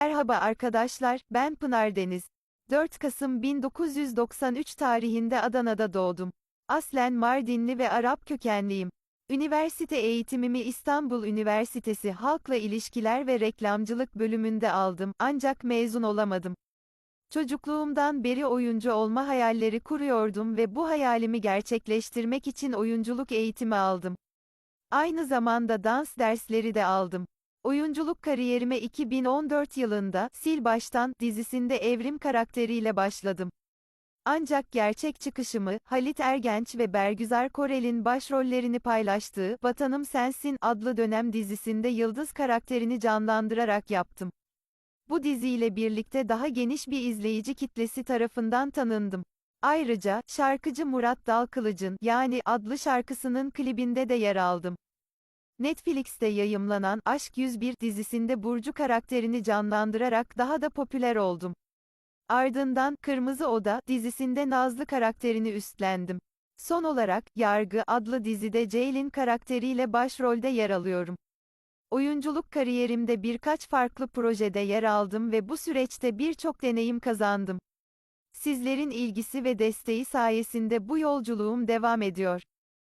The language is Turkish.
Merhaba arkadaşlar, ben Pınar Deniz. 4 Kasım 1993 tarihinde Adana'da doğdum. Aslen Mardinli ve Arap kökenliyim. Üniversite eğitimimi İstanbul Üniversitesi Halkla İlişkiler ve Reklamcılık bölümünde aldım, ancak mezun olamadım. Çocukluğumdan beri oyuncu olma hayalleri kuruyordum ve bu hayalimi gerçekleştirmek için oyunculuk eğitimi aldım. Aynı zamanda dans dersleri de aldım. Oyunculuk kariyerime 2014 yılında Sil Baştan dizisinde Evrim karakteriyle başladım. Ancak gerçek çıkışımı Halit Ergenç ve Bergüzar Korel'in başrollerini paylaştığı Vatanım Sensin adlı dönem dizisinde Yıldız karakterini canlandırarak yaptım. Bu diziyle birlikte daha geniş bir izleyici kitlesi tarafından tanındım. Ayrıca şarkıcı Murat Dalkılıç'ın yani adlı şarkısının klibinde de yer aldım. Netflix'te yayımlanan Aşk 101 dizisinde Burcu karakterini canlandırarak daha da popüler oldum. Ardından Kırmızı Oda dizisinde Nazlı karakterini üstlendim. Son olarak Yargı adlı dizide Ceylin karakteriyle başrolde yer alıyorum. Oyunculuk kariyerimde birkaç farklı projede yer aldım ve bu süreçte birçok deneyim kazandım. Sizlerin ilgisi ve desteği sayesinde bu yolculuğum devam ediyor.